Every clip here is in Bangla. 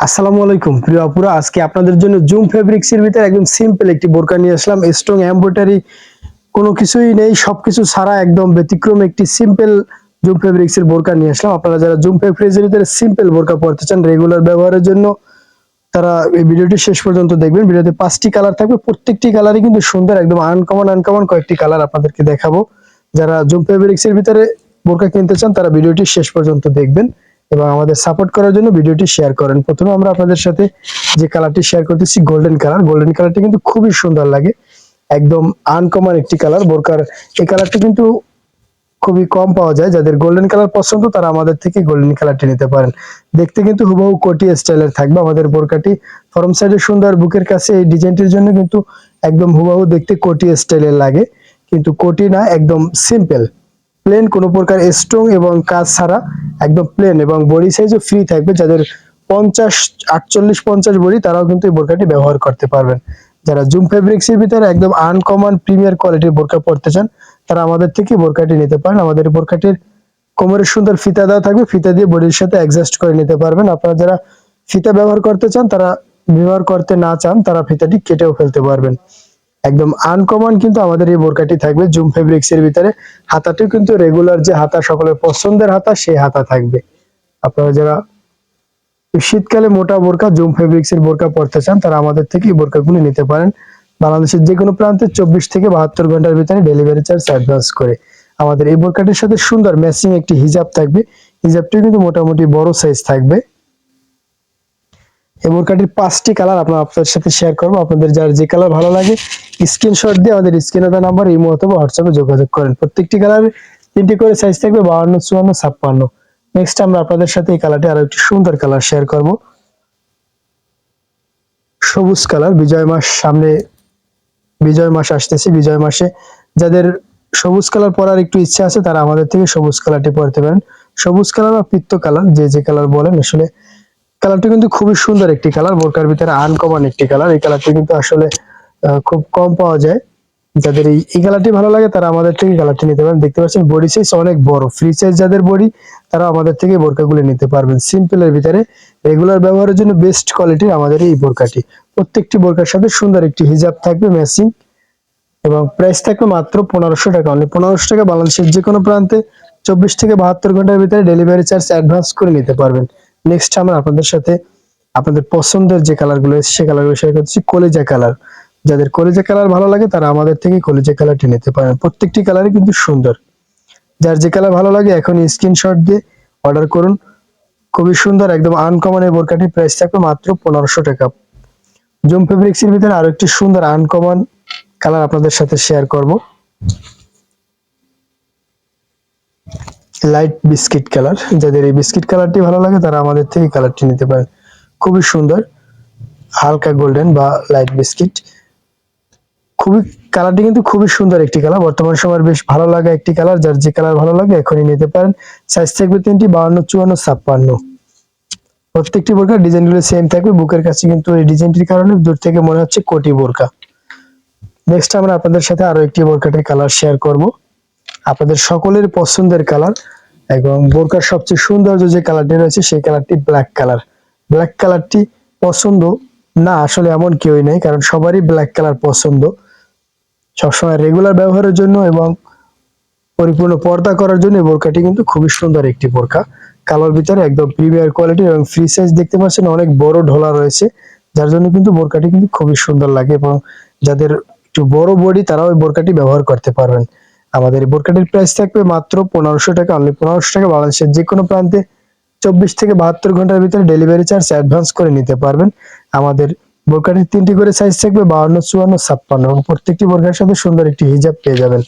আসসালামু আলাইকুম, প্রিয় আপুরা। আজকে আপনাদের জন্য জুম ফেব্রিক্স এর ভিতরে একদম সিম্পল একটি বোরকা নিয়ে আসলাম। স্ট্রং এমব্রয়ডারি কোনো কিছুই নেই, সবকিছু ছাড়া একদম ব্যতিক্রম একটি সিম্পল জুম ফেব্রিক্স এর বোরকা নিয়ে আসলাম। আপনারা যারা জুম ফেব্রিক্স এর ভিতরে সিম্পল বোরকা পরতে চান রেগুলার ব্যবহারের জন্য তারা এই ভিডিওটি শেষ পর্যন্ত দেখবেন। ভিডিওতে পাঁচটি কালার থাকবে। প্রত্যেকটি কালারই কিন্তু সুন্দর, একদম আনকমন আনকমন কয়েকটি কালার আপনাদেরকে দেখাবো। যারা জুম ফেব্রিক্স এর ভিতরে বোরকা কিনতে চান, তারা ভিডিওটি শেষ পর্যন্ত দেখবেন। এবং আমাদের সাপোর্ট করার জন্য ভিডিওটি শেয়ার করেন। প্রথমে আমরা আপনাদের সাথে যে কালারটি শেয়ার করতেছি গোল্ডেন কালার গোল্ডেন কালারটি কিন্তু খুবই সুন্দর লাগে। একদম আনকমন একটি কালার বোরকার। এই কালারটি কিন্তু খুবই কম পাওয়া যায়। যাদের গোল্ডেন কালার পছন্দ, তারা আমাদের থেকে গোল্ডেন কালারটি নিতে পারেন। দেখতে কিন্তু হুবহু কোটি স্টাইলের থাকবে। আমাদের বোরকাটি ফরম সাইডে সুন্দর, বুকের কাছে এই ডিজাইনটির জন্য কিন্তু একদম হুবহু দেখতে কোটি স্টাইলের লাগে। কিন্তু কোটি না, একদম সিম্পল প্লেন কোনো প্রকার স্ট্রং এবং কাজ ছাড়া একদম প্লেন এবং বডি সাইজও ফ্রি থাকবে। যাদের পঞ্চাশ, আটচল্লিশ, পঞ্চাশ বডি তারাও কিন্তু এই বোরকাটি ব্যবহার করতে পারবেন। যারা জুম ফেব্রিক্স এর ভিতরে একদম আনকমন প্রিমিয়ার কোয়ালিটির বোরকা পরতে চান, তারা আমাদের থেকে বোরকাটি নিতে পারেন। আমাদের বোরকাটির কোমরের সুন্দর ফিতা দেওয়া থাকবে। ফিতা দিয়ে বডির সাথে অ্যাডজাস্ট করে নিতে পারবেন। আপনারা যারা ফিতা ব্যবহার করতে চান, তারা ব্যবহার করতে না চান, তারা ফিতাটি কেটেও ফেলতে পারবেন। একদম আনকমন কিন্তু আমাদের এই বোরকাটি থাকবে। জুম ফেব্রিক্স এর ভিতরে হাতাটিও কিন্তু রেগুলার যে হাতা, সকলের পছন্দের হাতা, সেই হাতা থাকবে। আপনারা যারা শীতকালে মোটা বোরকা জুম ফেব্রিক্স এর বোরকা পরতে চান, তারা আমাদের থেকে এই বোরকাগুলি নিতে পারেন। বাংলাদেশের যে কোনো প্রান্তে চব্বিশ থেকে বাহাত্তর ঘণ্টার ভিতরে ডেলিভারি চার্জ অ্যাডভান্স করে। আমাদের এই বোরকাটির সাথে সুন্দর ম্যাচিং একটি হিজাব থাকবে। হিজাবটি কিন্তু মোটামুটি বড় সাইজ থাকবে। এই বোরকাটির পাঁচটি কালার আপনার আপনাদের সাথে শেয়ার করব। আপনাদের যার যে কালার ভালো লাগে স্ক্রিনশট দিয়ে আমাদের স্ক্রিনে দেওয়া নাম্বার ইমো অথবা হোয়াটসঅ্যাপে যোগাযোগ করেন। প্রত্যেকটি কালার তিনটি করে সাইজ থাকবে, বাহান্ন, চুয়ান্ন, ছাপ্পান্ন। নেক্সট আমরা আপনাদের সাথে এই কালারটি আরও একটি সুন্দর কালার শেয়ার করব। সবুজ কালার, বিজয় মাস সামনে, বিজয় মাস আসতেছে, বিজয় মাসে। যাদের সবুজ কালার পরার একটু ইচ্ছা আছে, তারা আমাদের থেকে সবুজ কালারটি পরতে পারেন। সবুজ কালার বা পিত্ত কালার, যে যে কালার বলেন, আসলে কালারটি কিন্তু খুবই সুন্দর একটি কালার, বোরকার ভিতরে আনকমন একটি কালার। এই কালারটি কিন্তু আসলে খুব কম পাওয়া যায়। যাদের এই এই কালারটি ভালো লাগে, তারা আমাদের থেকে কালারটি নিতে পারেন দেখতে পাচ্ছেন বডি সাইজ অনেক বড়। ফ্রি সাইজ যাদের বডি তারা আমাদের থেকে বোরকাগুলো নিতে পারবেন। সিম্পলের ভিতরে রেগুলার ব্যবহারের জন্য বেস্ট কোয়ালিটির আমাদের এই বোরকাটি। প্রত্যেকটি বোরকার সাথে সুন্দর একটি হিজাব থাকবে ম্যাচিং এবং প্রাইস থাকবে মাত্র পনেরোশো টাকা। অনলি পনেরোশো টাকা বাংলাদেশের যে কোনো প্রান্তে চব্বিশ থেকে বাহাত্তর ঘণ্টার ভিতরে ডেলিভারি চার্জ অ্যাডভান্স করে নিতে পারবেন। নেক্সট আমরা আপনাদের সাথে আপনাদের পছন্দের যে কালারগুলো আছে সে কালারগুলো শেয়ার করছি কলেজা কালার যাদের কলেজা কালার ভালো লাগে, তারা আমাদের থেকে কলেজা কালারটি নিতে পারেন। প্রত্যেকটি কালারই কিন্তু সুন্দর। যার যে কালার ভালো লাগে এখন স্ক্রিনশট দিয়ে অর্ডার করুন। খুবই সুন্দর, একদম আনকমন এই বোরকাটির প্রাইস থাকবে মাত্র পনেরোশো টাকা। জুম ফেব্রিক্স এর ভিতরে আরও একটি সুন্দর আনকমন কালার আপনাদের সাথে শেয়ার করব। লাইট বিস্কিট কালার যাদের এই বিস্কিট কালারটি ভালো লাগে, তারা আমাদের থেকে কালারটি নিতে পারেন খুবই সুন্দর, হালকা গোল্ডেন বা লাইট বিস্কিট খুবই কালারটি কিন্তু খুবই সুন্দর একটি কালার বর্তমান সময়ের বেশ ভালো লাগা একটি কালার যার যে কালার ভালো লাগে, এখনই নিতে পারেন। সাইজ থাকবে তিনটি বাউন্ন চুয়ান্ন, ছাপ্পান্ন। প্রত্যেকটি বোরকার ডিজাইনগুলো সেম থাকবে। বুকের কাছে কিন্তু এই ডিজাইনটির কারণে দূর থেকে মনে হচ্ছে কোটি বোরকা। নেক্সট আমরা আপনাদের সাথে আরও একটি বোরকাটের কালার শেয়ার করব। আপনাদের সকলের পছন্দের কালার এবং বোরকার সবচেয়ে সৌন্দর্য যে কালারটি রয়েছে, সেই কালারটি ব্ল্যাক কালার ব্ল্যাক কালারটি পছন্দ? না, আসলে এমন কেউই নেই, কারণ সবারই ব্ল্যাক কালার পছন্দ। সবসময় রেগুলার ব্যবহারের জন্য এবং পরিপূর্ণ পর্দা করার জন্য বোরকাটি কিন্তু খুবই সুন্দর একটি বোরকা। কালোর ভিতরে একদম প্রিমিয়ার কোয়ালিটি এবং ফ্রি সাইজ দেখতে পাচ্ছেন, অনেক বড় ঢোলা রয়েছে, যার জন্য কিন্তু বোরকাটি কিন্তু খুবই সুন্দর লাগে এবং যাদের একটু বড় বডি তারাও এই বোরকাটি ব্যবহার করতে পারবেন। আমাদের বোরকাটির প্রাইস থাকবে মাত্র পনেরোশো টাকা অনলি পনেরোশো টাকা। বাংলাদেশের যে কোনো প্রান্তে চব্বিশ থেকে বাহাত্তর ঘণ্টার ভিতরে ডেলিভারি চার্জ অ্যাডভান্স করে নিতে পারবেন। আমাদের বোরকাটির তিনটি করে সাইজ থাকবে বাউন্ন চুয়ান্ন, ছাপ্পান্ন এবং প্রত্যেকটি বোরকার সাথে সুন্দর একটি হিজাব পেয়ে যাবেন।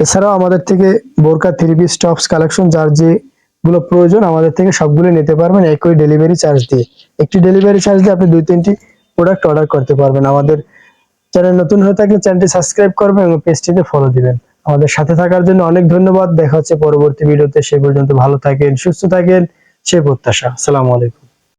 এছাড়াও আমাদের থেকে বোরকা থ্রি পিস টপস কালেকশন যার যে গুলো প্রয়োজন, আমাদের থেকে সবগুলো নিতে পারবেন একই ডেলিভারি চার্জ দিয়ে। একটি ডেলিভারি চার্জ দিয়ে আপনি দুই, তিনটি প্রোডাক্ট অর্ডার করতে পারবেন। আমাদের চ্যানেল নতুন হয়ে থাকলে চ্যানেলটি সাবস্ক্রাইব করবেন এবং পেজটিতে ফলো দিবেন। আমাদের সাথে থাকার জন্য অনেক ধন্যবাদ। দেখা হচ্ছে পরবর্তী ভিডিওতে। সে পর্যন্ত ভালো থাকেন, সুস্থ থাকেন। সে প্রত্যাশা। আসসালামু আলাইকুম।